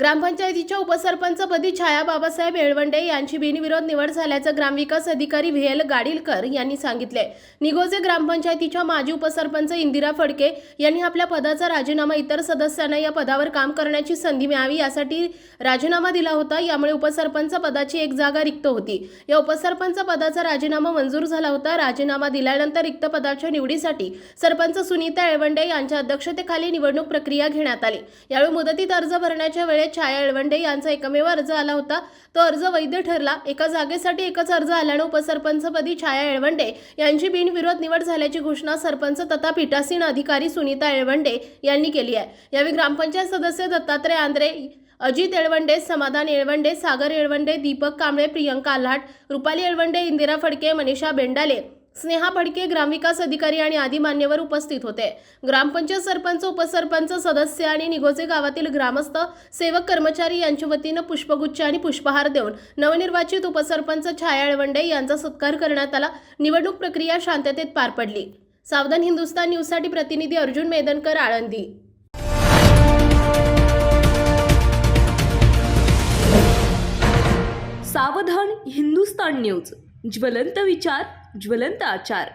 ग्रामपंचायतीच्या उपसरपंचपदी छाया बाबासाहेब येळवंडे यांची बिनविरोध निवड झाल्याचं ग्रामविकास अधिकारी व्ही एल गाडीलकर यांनी सांगितले. निगोजे ग्रामपंचायतीच्या माजी उपसरपंच इंदिरा फडके यांनी आपल्या पदाचा राजीनामा इतर सदस्यांना या पदावर काम करण्याची संधी मिळावी यासाठी राजीनामा दिला होता. यामुळे उपसरपंच पदाची एक जागा रिक्त होती. या उपसरपंच पदाचा राजीनामा मंजूर झाला होता. राजीनामा दिल्यानंतर रिक्त पदाच्या निवडीसाठी सरपंच सुनीता येळवंडे यांच्या अध्यक्षतेखाली निवडणूक प्रक्रिया घेण्यात आली. यावेळी मुदतीत अर्ज भरण्याच्या वेळेस छाया येळवंडे यांचा एकमेव अर्ज आला होता. तो अर्ज वैध ठरला. एका जागेसाठी एकच अर्ज आल्याने उपसरपंचपदी छाया येळवंडे यांची बिनविरोध निवड झाल्याची घोषणा सरपंच तथा पीठासीन अधिकारी सुनीता येळवंडे यांनी केली आहे. यावेळी ग्रामपंचायत सदस्य दत्तात्रय आंद्रे अजित येळवंडे समाधान येळवंडे सागर येळवंडे दीपक कांबळे प्रियंका आल्हाट रुपाली येळवंडे इंदिरा फडके मनीषा बेंडाले स्नेहा फडके ग्रामविकास अधिकारी आणि आदी मान्यवर उपस्थित होते. ग्रामपंचायत सरपंच उपसरपंच सदस्य आणि निगोजे गावातील ग्रामस्थ सेवक कर्मचारी यांच्या वतीनं पुष्पगुच्छ आणि पुष्पहार देऊन नवनिर्वाचित उपसरपंच छाया एळवंडे यांचा सत्कार करण्यात आला. निवडणूक प्रक्रिया शांततेत पार पडली. सावधान हिंदुस्तान न्यूजसाठी प्रतिनिधी अर्जुन मेदनकर आळंदी. सावधान हिंदुस्तान न्यूज. ज्वलंत विचार ज्वलंत आचार.